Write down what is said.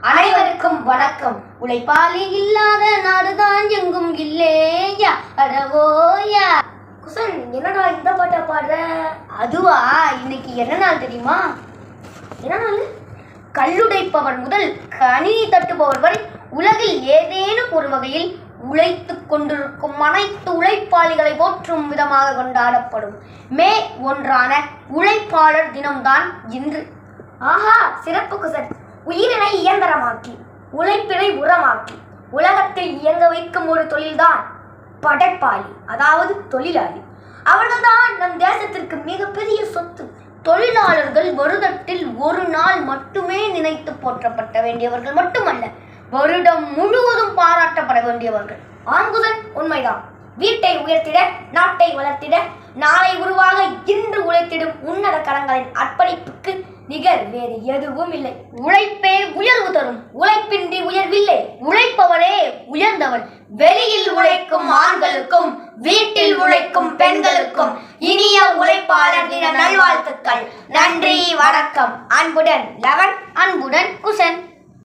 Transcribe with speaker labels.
Speaker 1: அனைவருக்கும் வணக்கம். உழைப்பாளி இல்லாத நாடுதான் எங்கும் இல்லேயா? அடவோயா
Speaker 2: குசன் என்னடா இந்த பாட்டை பாடுற?
Speaker 1: அதுவா? இன்னைக்கு என்ன நாள் தெரியுமா?
Speaker 2: என்ன நாள்?
Speaker 1: கல்லுடைப்பவர் முதல் கணினி தட்டுபவர் வரை உலகில் ஏதேனும் ஒரு வகையில் உழைத்துக் கொண்டிருக்கும் அனைத்து உழைப்பாளிகளை போற்றும் விதமாக கொண்டாடப்படும். மே ஒன்றான உழைப்பாளர் தினம்தான் இன்று.
Speaker 2: ஆஹா சிறப்பு குசன். உயிரினை இயந்திரமாக்கி உழைப்பினை உரமாக்கி உலகத்தில் இயங்க வைக்கும் ஒரு தொழில்தான் படைப்பாளி அதாவது தொழிலாளி. அவர்கள்தான் நம் தேசத்திற்கு மிகப்பெரிய சொத்து.
Speaker 1: தொழிலாளர்கள் வருடத்தில் ஒரு நாள் மட்டுமே நினைத்து போற்றப்பட்ட வேண்டியவர்கள் மட்டுமல்ல வருடம் முழுவதும் பாராட்டப்பட வேண்டியவர்கள்.
Speaker 2: ஆண்குசன் உண்மைதான். வீட்டை உயர்த்திட நாட்டை வளர்த்திட நாளை உருவாக இன்று உழைத்திடும் உன்னத கரங்களின் அர்ப்பணிப்புக்கு நிகர் வேறு எதுவும் இல்லை.
Speaker 1: உழைப்பே உயர்வு தரும்.
Speaker 2: உழைப்பின்றி உயர்வில்லை.
Speaker 1: உழைப்பவரே உயர்ந்தவன்
Speaker 2: வெளியில் உழைக்கும் ஆண்களுக்கும் வீட்டில் உழைக்கும் பெண்களுக்கும் இனிய உழைப்பாளர் தின நல்வாழ்த்துக்கள். நன்றி வணக்கம். அன்புடன் லவன்
Speaker 1: அன்புடன் குசன்.